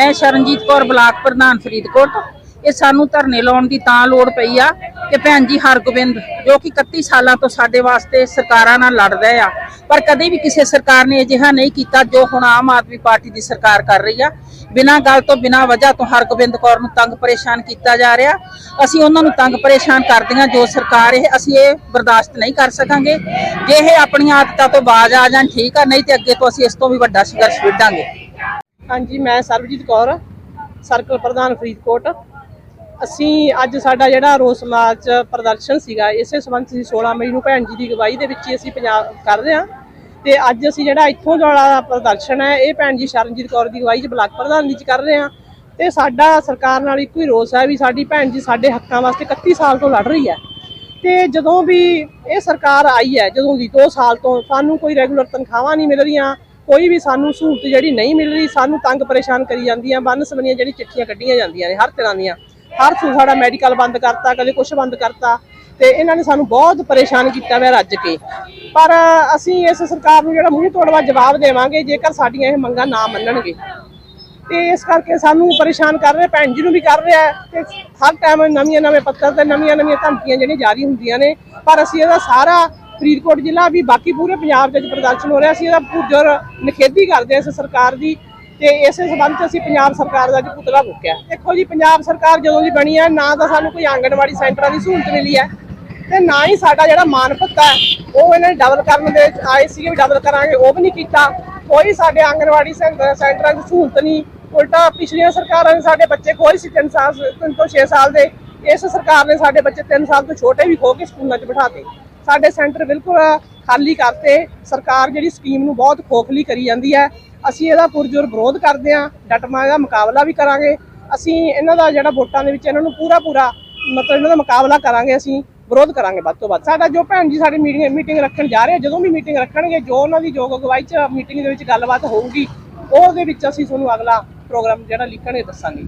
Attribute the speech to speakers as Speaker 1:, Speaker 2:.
Speaker 1: ਮੈਂ ਸ਼ਰਨਜੀਤ ਕੌਰ ਬਲਾਕ ਪ੍ਰਧਾਨ ਫਰੀਦਕੋਟ। ਇਹ ਸਾਨੂੰ ਧਰਨੇ ਲਾਉਣ ਦੀ ਤਾਂ ਲੋੜ ਪਈ ਆ ਕਿ ਭੈਣ ਜੀ ਹਰਗੋਬਿੰਦ, ਜੋ ਕਿ 31 ਸਾਲਾਂ ਤੋਂ ਸਾਡੇ ਵਾਸਤੇ ਸਰਕਾਰਾਂ ਨਾਲ ਲੜਦਾ ਆ, ਪਰ ਕਦੇ ਵੀ ਕਿਸੇ ਸਰਕਾਰ ਨੇ ਅਜਿਹਾ ਨਹੀਂ ਕੀਤਾ ਜੋ ਹੁਣ ਆਮ ਆਦਮੀ ਪਾਰਟੀ ਦੀ ਸਰਕਾਰ ਕਰ ਰਹੀ ਆ। ਬਿਨਾਂ ਗੱਲ ਤੋਂ, ਬਿਨਾਂ ਵਜ੍ਹਾ ਤੋਂ ਹਰਗੋਬਿੰਦ ਕੌਰ ਨੂੰ ਤੰਗ ਪਰੇਸ਼ਾਨ ਕੀਤਾ ਜਾ ਰਿਹਾ। ਅਸੀਂ ਉਹਨਾਂ ਨੂੰ ਤੰਗ ਪਰੇਸ਼ਾਨ ਕਰਦੀਆਂ ਜੋ ਸਰਕਾਰ ਇਹ, ਅਸੀਂ ਇਹ ਬਰਦਾਸ਼ਤ ਨਹੀਂ ਕਰ ਸਕਾਂਗੇ। ਜੇ ਇਹ ਆਪਣੀਆਂ ਆਦਤਾਂ ਤੋਂ ਬਾਜ਼ ਆ ਜਾਣ, ਠੀਕ ਆ, ਨਹੀਂ ਤੇ ਅੱਗੇ ਤੋਂ ਅਸੀਂ ਇਸ ਤੋਂ ਵੀ ਵੱਡਾ ਸੰਘਰਸ਼ ਵਿੱਢਾਂਗੇ।
Speaker 2: ਹਾਂਜੀ, ਮੈਂ ਸਰਬਜੀਤ ਕੌਰ, ਸਰਕਲ ਪ੍ਰਧਾਨ ਫਰੀਦਕੋਟ। ਅਸੀਂ ਅੱਜ ਸਾਡਾ ਜਿਹੜਾ ਰੋਸ ਮਾਰਚ ਪ੍ਰਦਰਸ਼ਨ ਸੀਗਾ, ਇਸੇ ਸੰਬੰਧ 'ਚ ਅਸੀਂ 16 ਮਈ ਨੂੰ ਭੈਣ ਜੀ ਦੀ ਅਗਵਾਈ ਦੇ ਵਿੱਚ ਹੀ ਅਸੀਂ ਪੰਜਾਬ ਕਰ ਰਹੇ ਹਾਂ। ਤੇ ਅੱਜ ਅਸੀਂ ਜਿਹੜਾ ਇੱਥੋਂ ਦਾ ਪ੍ਰਦਰਸ਼ਨ ਹੈ, ਇਹ ਭੈਣ ਜੀ ਸ਼ਰਨਜੀਤ ਕੌਰ ਦੀ ਅਗਵਾਈ 'ਚ ਬਲਾਕ ਦੀ 'ਚ ਕਰ ਰਹੇ ਹਾਂ। ਤੇ ਸਾਡਾ ਸਰਕਾਰ ਨਾਲ ਇੱਕੋ ਹੀ ਰੋਸ ਹੈ ਵੀ ਸਾਡੀ ਭੈਣ ਜੀ ਸਾਡੇ ਹੱਕਾਂ ਵਾਸਤੇ 31 ਸਾਲ ਤੋਂ ਲੜ ਰਹੀ ਹੈ। ਤੇ ਜਦੋਂ ਵੀ ਇਹ ਸਰਕਾਰ ਆਈ ਹੈ, ਜਦੋਂ ਦੀ 2 ਸਾਲ ਤੋਂ ਸਾਨੂੰ ਕੋਈ ਰੈਗੂਲਰ ਤਨਖਾਹਾਂ ਨਹੀਂ ਮਿਲ ਰਹੀਆਂ ਕੋਈ ਵੀ ਸਾਨੂੰ ਸਹੂਲਤ ਜਿਹੜੀ ਨਹੀਂ ਮਿਲ ਰਹੀ, ਸਾਨੂੰ ਤੰਗ ਪਰੇਸ਼ਾਨ ਕਰੀ ਜਾਂਦੀਆਂ, ਬੰਨ ਸਬੰਧੀਆਂ ਜਿਹੜੀ ਚਿੱਠੀਆਂ ਕੱਢੀਆਂ ਜਾਂਦੀਆਂ ਨੇ ਹਰ ਤਰ੍ਹਾਂ ਦੀਆਂ। ਹਰ ਸੂ ਸਾਡਾ ਮੈਡੀਕਲ ਬੰਦ ਕਰਤਾ, ਕਦੇ ਕੁਝ ਬੰਦ ਕਰਤਾ, ਤੇ ਇਹਨਾਂ ਨੇ ਸਾਨੂੰ ਬਹੁਤ ਪਰੇਸ਼ਾਨ ਕੀਤਾ ਹੋਇਆ ਰੱਜ ਕੇ। ਪਰ ਅਸੀਂ ਇਸ ਸਰਕਾਰ ਨੂੰ ਜਿਹੜਾ ਮੂੰਹ ਤੋੜਵਾ ਜਵਾਬ ਦੇਵਾਂਗੇ, ਜੇਕਰ ਸਾਡੀਆਂ ਇਹ ਮੰਗਾਂ ਨਾ ਮੰਨਣਗੇ। ਤੇ ਇਸ ਕਰਕੇ ਸਾਨੂੰ ਪਰੇਸ਼ਾਨ ਕਰ ਰਿਹਾ, ਭੈਣ ਜੀ ਨੂੰ ਵੀ ਕਰ ਰਿਹਾ ਹੈ ਤੇ ਹਰ ਟਾਈਮ ਨਵੀਆਂ ਨਵੇਂ ਪੱਤਰ ਤੇ ਨਵੀਆਂ ਨਵੀਆਂ ਧਮਕੀਆਂ ਜਿਹੜੀਆਂ ਜਾਰੀ ਹੁੰਦੀਆਂ ਨੇ, ਪਰ ਅਸੀਂ ਇਹਦਾ ਸਾਰਾ ਫਰੀਦਕੋਟ ਜ਼ਿਲ੍ਹਾ ਵੀ ਬਾਕੀ ਪੂਰੇ ਪੰਜਾਬ ਚ ਅੱਜ ਪ੍ਰਦਰਸ਼ਨ ਹੋ ਰਿਹਾ। ਸੀ ਇਹਦਾ ਪੁਰਜੋਰ ਨਿਖੇਧੀ ਕਰਦੇ ਹਾਂ ਇਸ ਸਰਕਾਰ ਦੀ ਤੇ ਇਸੇ ਸਬੰਧ ਚ ਅਸੀਂ ਪੰਜਾਬ ਸਰਕਾਰ ਦਾ ਅੱਜ ਪੁਤਲਾ ਫੂਕਿਆ। ਦੇਖੋ ਜੀ, ਪੰਜਾਬ ਸਰਕਾਰ ਜਦੋਂ ਦੀ ਬਣੀ ਹੈ, ਨਾ ਤਾਂ ਸਾਨੂੰ ਕੋਈ ਆਂਗਣਵਾੜੀ ਸੈਂਟਰਾਂ ਦੀ ਸਹੂਲਤ ਮਿਲੀ ਹੈ ਤੇ ਨਾ ਹੀ ਸਾਡਾ ਜਿਹੜਾ ਮਾਨਪਤ ਹੈ, ਉਹ ਇਹਨਾਂ ਨੇ ਡਬਲ ਕਰਨ ਦੇ ਆਏ ਸੀਗੇ ਵੀ ਡਬਲ ਕਰਾਂਗੇ, ਉਹ ਵੀ ਨਹੀਂ ਕੀਤਾ। ਕੋਈ ਸਾਡੇ ਆਂਗਣਵਾੜੀ ਸੈਂਟਰਾਂ ਦੀ ਸਹੂਲਤ ਨਹੀਂ। ਉਲਟਾ ਪਿਛਲੀਆਂ ਸਰਕਾਰਾਂ ਨੇ ਸਾਡੇ ਬੱਚੇ ਕੋਈ ਸੀ 3 ਸਾਲ 3 ਤੋਂ 6 ਸਾਲ ਦੇ। ਇਸ ਸਰਕਾਰ ਨੇ ਸਾਡੇ ਬੱਚੇ 3 ਸਾਲ ਤੋਂ ਛੋਟੇ ਵੀ ਖੋ ਕੇ ਸਕੂਲਾਂ 'ਚ ਬਿਠਾਤੇ ਸਾਡੇ ਸੈਂਟਰ ਬਿਲਕੁਲ ਖਾਲੀ ਕਰਤੇ। ਸਰਕਾਰ ਜਿਹੜੀ ਸਕੀਮ ਨੂੰ ਬਹੁਤ ਖੋਖਲੀ ਕਰੀ ਜਾਂਦੀ ਹੈ। ਅਸੀਂ ਇਹਦਾ ਪੁਰਜੋਰ ਵਿਰੋਧ ਕਰਦੇ ਹਾਂ। ਡਟਮਾ ਇਹਦਾ ਮੁਕਾਬਲਾ ਵੀ ਕਰਾਂਗੇ। ਅਸੀਂ ਇਹਨਾਂ ਦਾ ਜਿਹੜਾ ਵੋਟਾਂ ਦੇ ਵਿੱਚ ਇਹਨਾਂ ਨੂੰ ਪੂਰਾ ਪੂਰਾ ਮਤਲਬ ਇਹਨਾਂ ਦਾ ਮੁਕਾਬਲਾ ਕਰਾਂਗੇ। ਅਸੀਂ ਵਿਰੋਧ ਕਰਾਂਗੇ ਵੱਧ ਤੋਂ ਵੱਧ। ਸਾਡਾ ਜੋ ਭੈਣ ਜੀ ਸਾਡੀ ਮੀਟਿੰਗ ਮੀਟਿੰਗ ਰੱਖਣ ਜਾ ਰਹੇ ਜਦੋਂ ਵੀ ਮੀਟਿੰਗ ਰੱਖਣਗੇ, ਜੋ ਉਹਨਾਂ ਦੀ ਯੋਗ ਅਗਵਾਈ ਚ ਮੀਟਿੰਗ ਦੇ ਵਿੱਚ ਗੱਲਬਾਤ ਹੋਊਗੀ, ਉਹਦੇ ਵਿੱਚ ਅਸੀਂ ਤੁਹਾਨੂੰ ਅਗਲਾ ਪ੍ਰੋਗਰਾਮ ਜਿਹੜਾ ਲਿਖਣਗੇ ਦੱਸਾਂਗੇ।